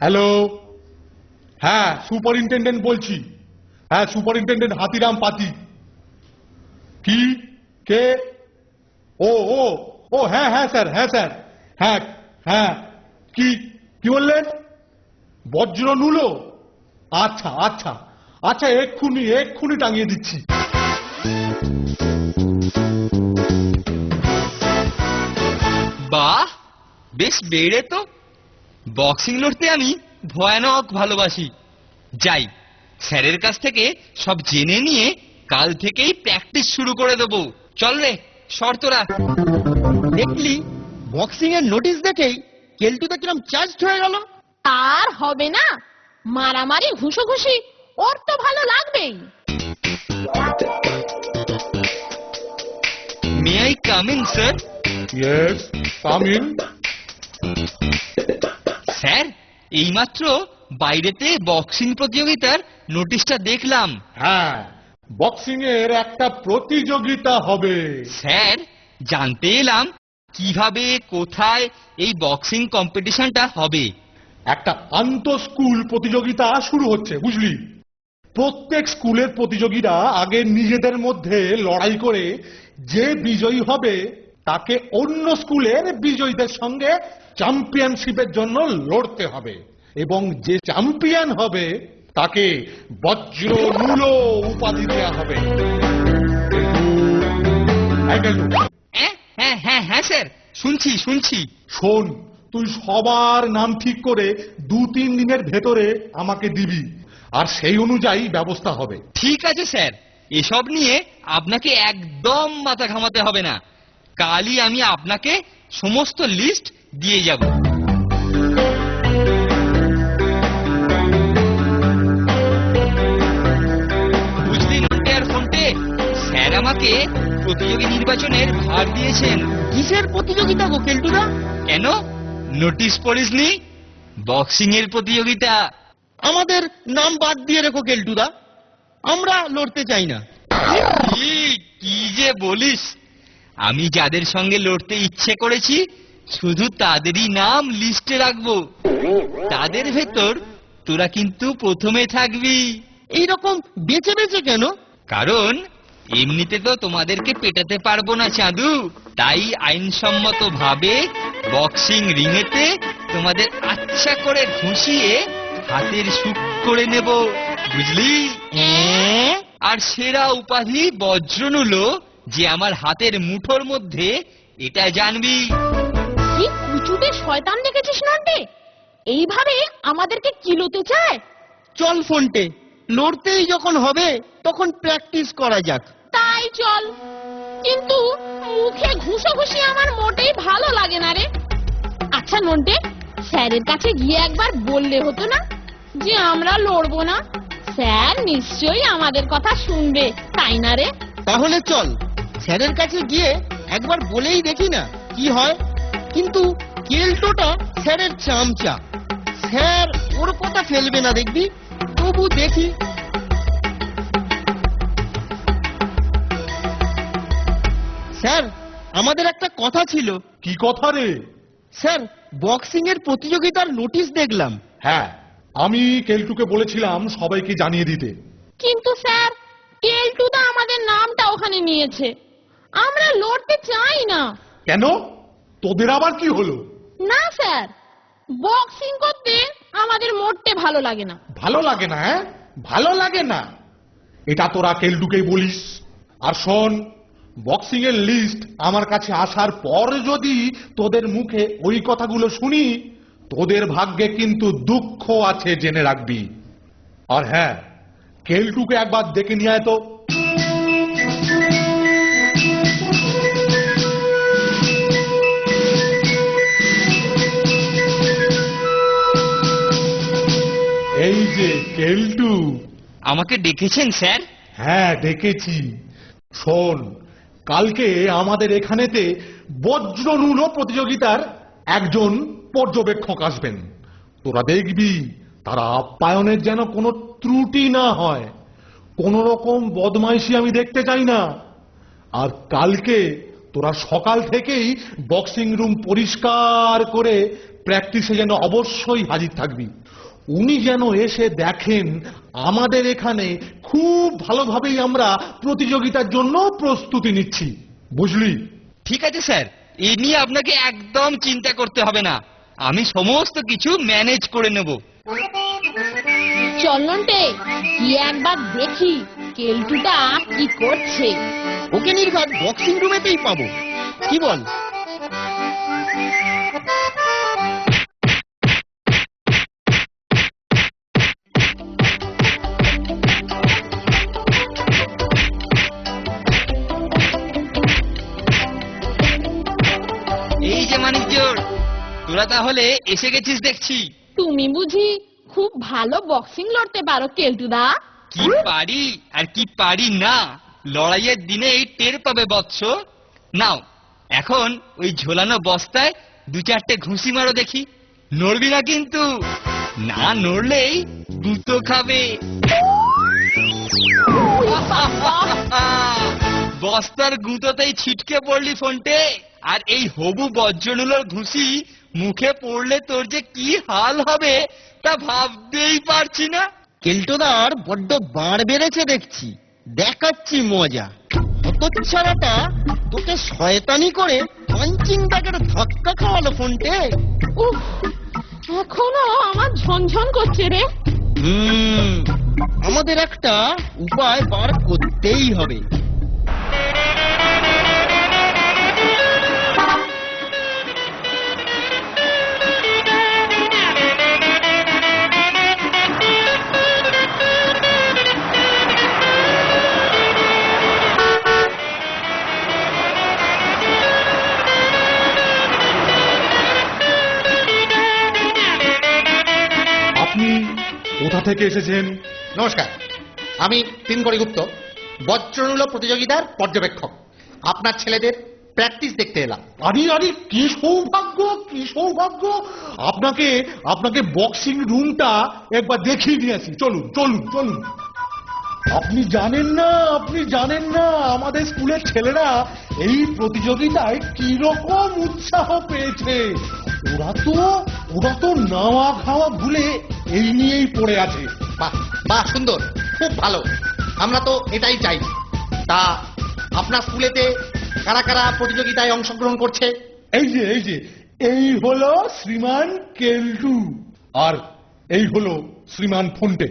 Hello হ্যাঁ superintendent বলছি। হ্যাঁ সুপারিনটেন্ডেন্ট হাতিরাম পাতি। কি? কে? ও ও ও হ্যাঁ হ্যাঁ স্যার হ্যাঁ স্যার। হ্যাঁ হ্যাঁ। কি? কি বললেন? বজ্র নুলো আচ্ছা আচ্ছা। আচ্ছা এক্ষুনি এক্ষুনি টাঙিয়ে দিচ্ছি। বাহ, বেশ বেড়ে তো। বক্সিং লড়তে আমি ভয়ানক ভালোবাসি। যাই স্যারের কাছ থেকে সব জেনে নিয়ে কাল থেকেই প্র্যাকটিস শুরু করে দেবো। চল রে শর্তরা দেখলি বক্সিং এর নোটিশ দেখেই কেলটুতে কিরম চার্জড হয়ে গেল? আর হবে না। মারামারি ঘুষোঘুষি ওর তো ভালো লাগবেই। May I come in sir yes come in এইমাত্র বাইরেতে বক্সিং প্রতিযোগিতার নোটিশটা দেখলাম। হ্যাঁ বক্সিং এর একটা প্রতিযোগিতা হবে। স্যার জানতে এলাম কীভাবে কোথায় এই বক্সিং কম্পিটিশনটা হবে। একটা আন্তঃ স্কুল প্রতিযোগিতা শুরু হচ্ছে বুঝলি? প্রত্যেক স্কুলের প্রতিযোগীরা আগে নিজেদের মধ্যে লড়াই করে যে বিজয়ী হবে তাকে অন্য স্কুলের বিজয়ীদের সঙ্গে চ্যাম্পিয়নশিপের জন্য লড়তে হবে। এবং যে চ্যাম্পিয়ন হবে তাকে বজ্র মূল উপাধি দেওয়া হবে। এই গেলু, হ্যাঁ হ্যাঁ হ্যাঁ হ্যাঁ স্যার শুনছি শুনছি। শোন তুই সবার নাম ঠিক করে দু তিন দিনের ভেতরে আমাকে দিবি আর সেই অনুযায়ী ব্যবস্থা হবে। ঠিক আছে স্যার। এসব নিয়ে আপনাকে একদম মাথা ঘামাতে হবে না। কালই আমি আপনাকে সমস্ত লিস্ট দিয়ে যাব। স্যার আমাকে প্রতিযোগী নির্বাচনের ভার দিয়েছেন। কিসের প্রতিযোগিতা গো কেলটুদা কেন? নোটিশ পড়িসনি? বক্সিং এর প্রতিযোগিতা। আমাদের নাম বাদ দিয়ে রেখো কেলটুদা আমরা লড়তে চাই না। কি যে বলিস? আমি যাদের সঙ্গে লড়তে ইচ্ছে করেছি শুধু তাদেরই নাম লিস্টে রাখব। তাদের ভেতর তোরা কিন্তু প্রথমে থাকবি। এইরকম বেঁচে বেঁচে কেন? কারণ এমনিতে তো তোমাদেরকে পেটাতে পারব না চাঁদু। তাই আইনসম্মত ভাবে বক্সিং রিংয়েতে তোমাদের আচ্ছা করে ঘুষিয়ে হাতের সুখ করে নেব। বুঝলি? অ্যাঁ? আর সেরা উপাধি বজ্রনুলো যে আমার হাতের মুঠোর মধ্যে এটা জানবি। কি শয়তান দেখেছিস নন্টে এইভাবে আমাদেরকে কিলোতে চায়? চল ফোনটে লড়তেই যখন হবে তখন প্র্যাকটিস করা যাক। তাই চল। কিন্তু মুখে ঘুষোঘুষি আমার মোটেই ভালো লাগে না রে। আচ্ছা নন্টে স্যারের কাছে গিয়ে একবার বললে হতো না যে আমরা লড়বো না? স্যার নিশ্চয়ই আমাদের কথা শুনবে তাই না রে? তাহলে চল স্যারের কাছে গিয়ে একবার বলেই দেখি না কি হয়। কিন্তু কেলটোটা স্যারের চামচা। স্যার ওর কথা ফেলবে না দেখবি তবু দেখি। স্যার আমাদের একটা কথা ছিল। কি কথা রে? স্যার বক্সিং এর প্রতিযোগিতার নোটিশ দেখলাম। হ্যাঁ আমি কেলটুকে বলেছিলাম সবাইকে জানিয়ে দিতে। কিন্তু স্যার কেলটুদা আমাদের নামটা ওখানে নিয়েছে। আমরা লড়তে চাই না। কেন? তোদের আবার কি হলো? না, স্যার। বক্সিং করতে আমাদের ভালো লাগে না। ভালো লাগে না হ্যাঁ? ভালো লাগে না। এটা তোরা কেলটুকেই বলিস। আর শোন বক্সিং এর লিস্ট আমার কাছে আসার পর যদি তোদের মুখে ওই কথাগুলো শুনি, তোদের ভাগ্যে কিন্তু দুঃখ আছে জেনে রাখবি। আর হ্যাঁ কেলটুকে একবার দেখে নিয়ে আয় তো। যে কেলটু আমাকে ডেকেছেন স্যার? হ্যাঁ দেখেছি শোন কালকে আমাদের এখানেতে বজ্রনুলো প্রতিযোগিতার একজন পর্যবেক্ষক আসবেন। তোরা দেখবি তারা আপ্যায়নের যেন কোনো ত্রুটি না হয়। কোন রকম বদমাইশি আমি দেখতে চাই না। আর কালকে তোরা সকাল থেকেই বক্সিং রুম পরিষ্কার করে প্র্যাকটিসে যেন অবশ্যই হাজির থাকবি। উনি যেন এসে দেখেন আমাদের এখানে খুব ভালোভাবেই আমরা প্রতিযোগিতার জন্য প্রস্তুতি নিচ্ছি। বুঝলি? ঠিক আছে স্যার। এ নিয়ে আপনাকে একদম চিন্তা করতে হবে না। আমি সমস্ত কিছু ম্যানেজ করে নেব। চল নন্টে কি একবার দেখি কেলটুটা কি করছে। ওকে নির্ঘাত বক্সিং রুমেতেই পাবো। কি বল? এই মানিক জোর তোরা তাহলে এসে গেছিস দেখছি। তুমি বুঝি খুব ভালো বক্সিং লড়তে পারো কেলটুদা। কি পারি আর কি পারি না লড়াইয়ের দিনে এই টের পাবে বৎস নাও এখন ওই ঝোলানো বস্তায় দু চারটে ঘুষি মারো দেখি। নড়বি না কিন্তু না নড়লেই গুঁতো খাবে। বস্তার গুঁতোতেই ছিটকে পড়লি ফোনটে। আর এই হবু বজ্রনুলোর ঘুষি মুখে পড়লে তোর যে কি হাল হবে তা ভাবতেই পারছি না। কেল্টোদার বড্ড বাড় বেড়েছে দেখছি। দেখাচ্ছি মজা। ছাড়াটা তোকে শয়তানি করে পাঞ্চিং ব্যাগের ধাক্কা খাওয়ালো ফোনটে। উফ এখনও আমার ঝনঝন করছে রে। হুম আমাদের একটা উপায় বার করতেই হবে। থেকে এসেছেন। নমস্কার, আমি তিনকড়ি গুপ্ত, বজ্রনুল প্রতিযোগিতার পর্যবেক্ষক। আপনার ছেলেদের প্র্যাকটিস দেখতে এলাম। আরে আরে, কি সৌভাগ্য কি সৌভাগ্য! আপনাকে আপনাকে বক্সিং রুমটা একবার দেখিয়ে নিয়ে আসি। চলুন চলুন চলুন। আপনি জানেন না, আপনি জানেন না, আমাদের স্কুলের ছেলেরা এই প্রতিযোগিতায় কীরকম উৎসাহ পেয়েছে। ওরা তো ওরা তো নাওয়া খাওয়া ভুলে এই নিয়েই পড়ে আছে। বাহ বাহ সুন্দর। খুব ভালো। আমরা তো এটাই চাই। তা আপনার স্কুলেতে কারা কারা প্রতিযোগিতায় অংশগ্রহণ করছে? এই যে এই যে এই হলো শ্রীমান কেলটু আর এই হলো শ্রীমান ফোনটে।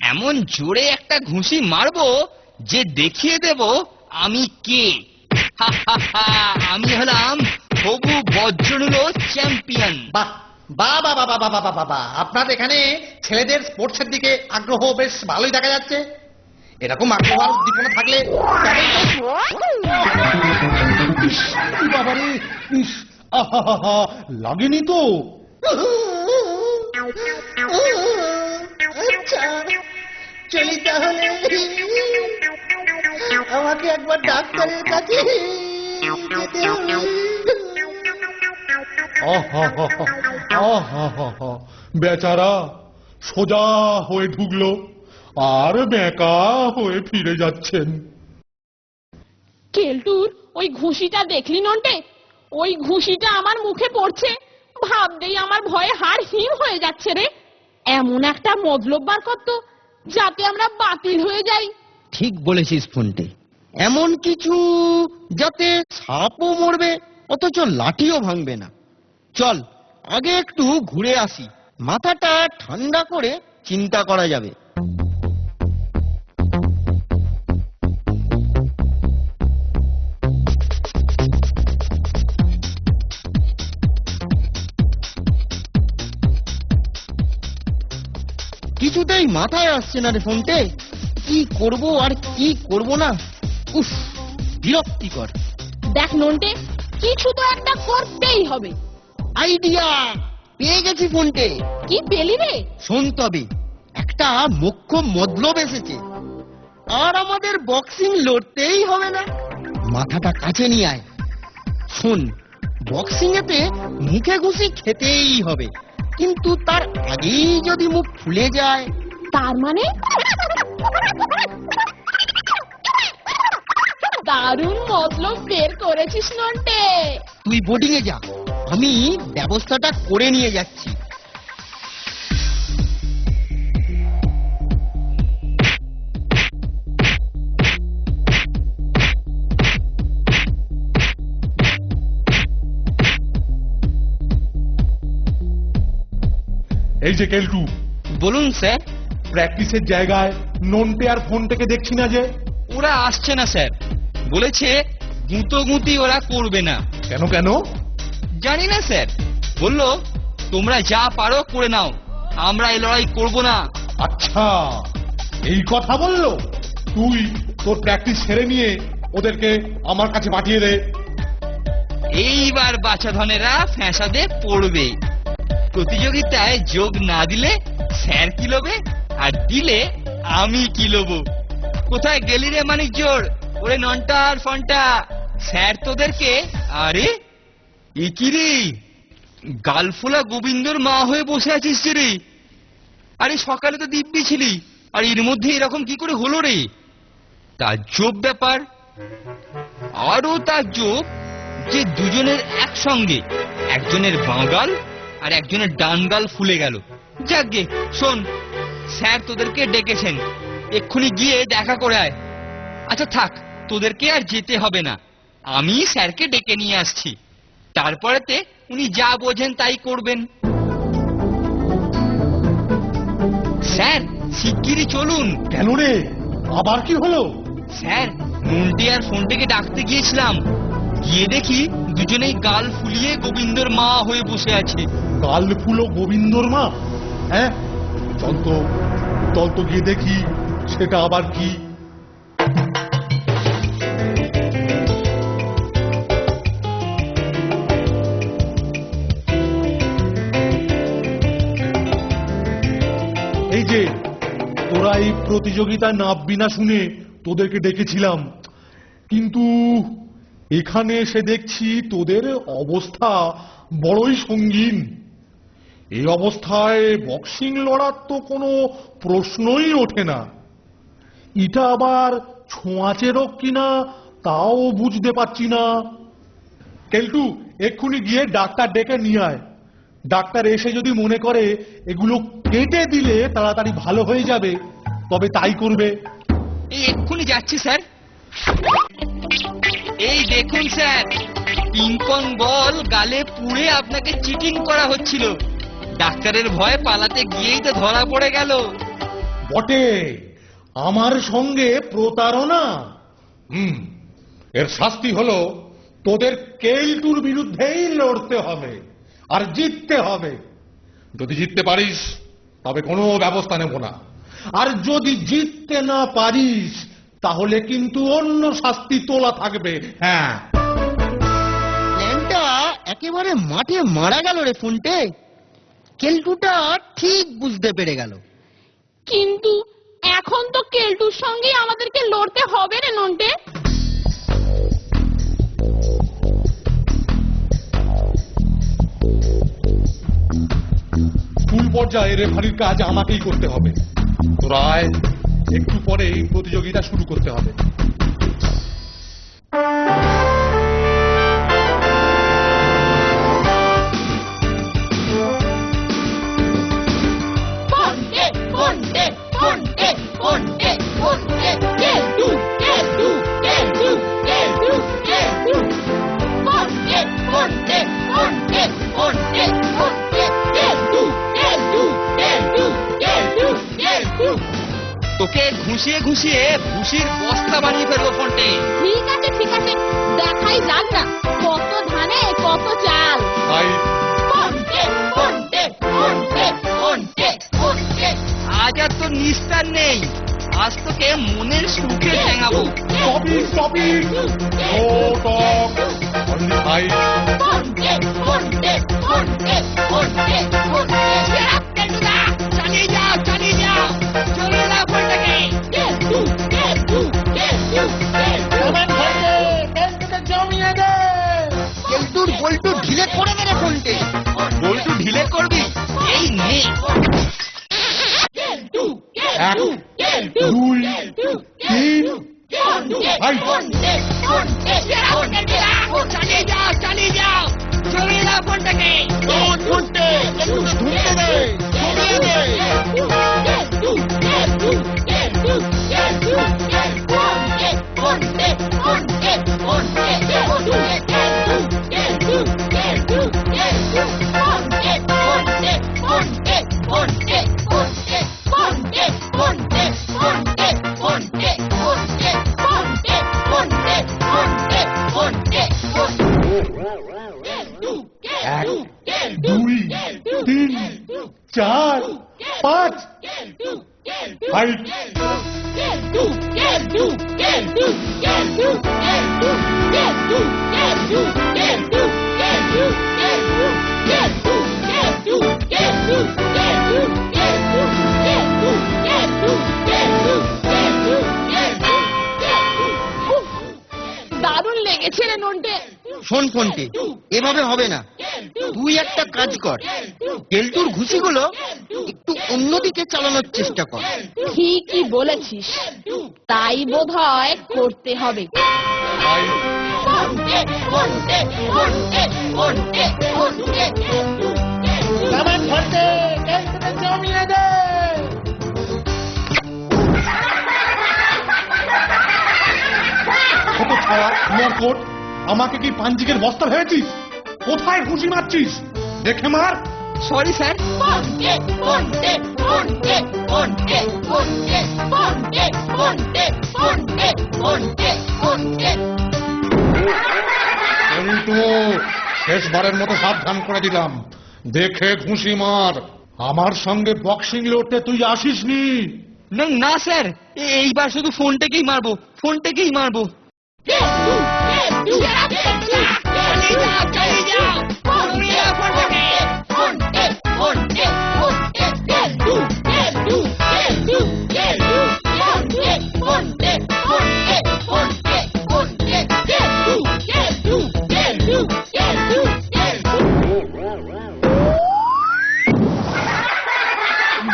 এমন জোরে একটা ঘুষি মারবো যে দেখিয়ে দেব আমি কে। হা, হা, হা, আমি হলাম হবু বজ্রনুলো চ্যাম্পিয়ন। বাহ বাবা বাবা বাবা বাবা বাবা আপনার এখানে ছেলেদের স্পোর্টসের দিকে আগ্রহ বেশ ভালোই দেখা যাচ্ছে। এরকম আগ্রহ উদ্দীপনা থাকলে লাগেনি তো। আচ্ছা, চলি তাহলে। আমাকে একবার ডাক্তারের কাছে বেচারা সোজা হয়ে ঢুকলো আর বেঁকা হয়ে ফিরে যাচ্ছেন। কেলটুর ওই ঘুষিটা দেখলি নন্টে? ওই ঘুষিটা আমার মুখে পড়ছে। ভাবতেই আমার ভয়ে হাড় হিম হয়ে যাচ্ছে রে। এমন একটা মতলব বার করতো যাতে আমরা বাতিল হয়ে যাই। ঠিক বলেছিস ফোনটে। এমন কিছু যাতে সাপও মরবে অথচ লাঠিও ভাঙবে না। চল, আগে একটু ঘুরে আসি। মাথাটা ঠান্ডা করে চিন্তা করা যাবে। কিছুতেই মাথায় আসছে না রে ফোনটে। কি করব আর কি করব না? উফ, বিরক্তিকর। দেখ নন্টে, কিছু তো একটা করতেই হবে। আইডিয়া! পেয়ে গেছি ফোনটে। কি পেলি রে? শোন তবে একটা মুখ্য মতলব এসেছে। আর আমাদের বক্সিং লড়তেই হবে না। মাথাটা কাছে নিয়ে আয়। শোন বক্সিং এতে মুখে ঘুষি খেতেই হবে। কিন্তু তার আগেই যদি মুখ ফুলে যায়। তার মানে? দারুণ মতলব বের করেছিস নন্টে। তুই বোর্ডিং এ যা। আমি ব্যবস্থাটা করে নিয়ে যাচ্ছি। এই যে কেলটু বলুন স্যার। প্র্যাকটিসের জায়গায় নোনটে আর ফোনটাকে দেখছি না যে। ওরা আসছে না স্যার। বলেছে গুঁতো গুঁতি ওরা করবে না। কেন কেন? জানি না স্যার। বলল তোমরা যা পারো করে নাও আমরা এই লড়াই করব না। আচ্ছা এই কথা বলল? তুই তোর প্র্যাকটিস সেরে নিয়ে ওদেরকে আমার কাছে পাঠিয়ে দে। এইবার বাছাধনেরা ফ্যাসাদে পড়বে। প্রতিযোগিতায় যোগ না দিলে স্যার কি লোবে আর দিলে আমি কি লোবো কোথায় গেলি রে মানিক জোর ওরে নন্টা আর ফন্টা। স্যার তোদেরকে আরে ইকিরি গালফোলা গোবিন্দর মা হয়ে বসে আছিস রে? আরে সকালে তো দিব্যি ছিলি, আর এর মধ্যে এরকম কি করে হলো রে? তাজ্জব ব্যাপার। আরও তাজ্জব যে দুজনের একসঙ্গে, একজনের বাঁগাল আর একজনের ডানগাল ফুলে গেল। যাকগে শোন, স্যার তোদেরকে ডেকেছেন, এক্ষুনি গিয়ে দেখা করে আয়। আচ্ছা থাক, তোদেরকে আর যেতে হবে না। আমি স্যারকে ডেকে নিয়ে আসছি। তারপরেতে উনি যা বোঝেন তাই করবেন। স্যার শিগগিরই চলুন। কেন রে? আবার কি হলো? স্যার নন্টে আর ফোনটাকে ডাকতে গিয়েছিলাম। গিয়ে দেখি দুজনেই গাল ফুলিয়ে গোবিন্দর মা হয়ে বসে আছে। কাল ফুলো গোবিন্দর মা? হ্যাঁ? চল তো চল তো গিয়ে দেখি সেটা আবার কি? তোরা এই প্রতিযোগিতায় নামবি না শুনে তোদেরকে ডেকেছিলাম। কিন্তু এখানে এসে দেখছি তোদের অবস্থা বড়ই সঙ্গীন। এই অবস্থায় বক্সিং লড়ার তো কোনো প্রশ্নই ওঠে না। এটা আবার ছোঁয়াচে রোগ কিনা তাও বুঝতে পারছি না। কেলটু, এক্ষুনি গিয়ে ডাক্তার ডেকে নিয়ে আয়। ডাক্তার এসে যদি মনে করে এগুলো কেটে দিলে তাড়াতাড়ি ভালো হয়ে যাবে। তবে তাই করবে। এই এক্ষুনি যাচ্ছি স্যার। এই দেখুন স্যার পিঙ্কন বল গালে পুড়ে আপনাকে চিটিং করা হচ্ছিল। ডাক্তারের ভয়ে পালাতে গিয়েই তো ধরা পড়ে গেল। বটে আমার সঙ্গে প্রতারণা। হুম এর শাস্তি হলো তোদের কেলটুর বিরুদ্ধেই লড়তে হবে আর জিততে হবে। যদি জিততে পারিস তবে কোনো ব্যবস্থা নেব না। আর যদি জিততে না পারিস তাহলে কিন্তু অন্য শাস্তি তোলা থাকবে। হ্যাঁ। প্ল্যানটা একেবারে মাঠে মারা গেল রে ফোনটে কেলটুটা ঠিক বুঝতে পেরে গেল। কিন্তু এখন তো কেলটুর সঙ্গে আমাদেরকে লড়তে হবে রে নন্টে। স্কুল পর্যায়ে রেফারির কাজ আমাকেই করতে হবে। তোরা আয়, একটু পরেই প্রতিযোগিতা শুরু করতে হবে। ঘুষিয়ে ঘুষিয়ে ভুসির বস্তা বানিয়ে ফেলব ফোনটে। ঠিক আছে ঠিক আছে। দেখাই যাক না কত ধানে কত চাল. আজ আর তো নিস্তার নেই। আজ তোকে মনের সুখে ঠেঙাবো। ও colgué. শোন ফোনটে এভাবে হবে না। তুই একটা কাজ কর। কেলটুর ঘুষিগুলো একটু অন্যদিকে চালানোর চেষ্টা কর। ঠিকই বলেছিস। তাই বোধ হয় করতে হবে। কত ছাড়া মরকট আমাকে কি পাঞ্জিকের বস্তা ভেবেছিস? কোথায় ঘুষি মারছিস? দেখে মার। সরি স্যার কিন্তু শেষবারের মতো সাবধান করে দিলাম। দেখে ঘুষি মার। আমার সঙ্গে বক্সিং লড়তে তুই আসিসনি? না না স্যার এইবার শুধু ফোনটাকেই মারবো ফোনটাকেই মারবো।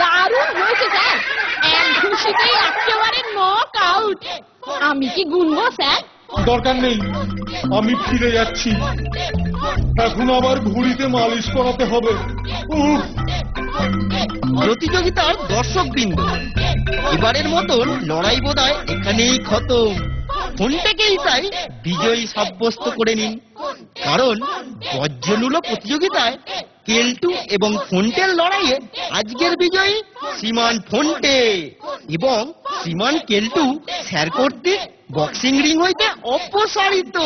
দারুণ হয়েছে স্যার এক ঘুষিতেই একেবারে নক আউট আমি কি গুনবো স্যার দরকার নেই। আমি ফিরে যাচ্ছি। এখন আবার ঘুড়িতে মালিশ করাতে হবে। প্রতিযোগিতার দর্শক বিন্দু এবারের মতন লড়াই বোধহয় এখানেই খতম। ফোনটাকেই তাই বিজয়ী সাব্যস্ত করে নিন। কারণ বজ্রনুলো প্রতিযোগিতায় কেলটু এবং ফোনটের লড়াইয়ে আজকের বিজয়ী শ্রীমান ফোনটে এবং শ্রীমান কেলটু স্যার কর্তৃক বক্সিং রিং হইতে অপসারিত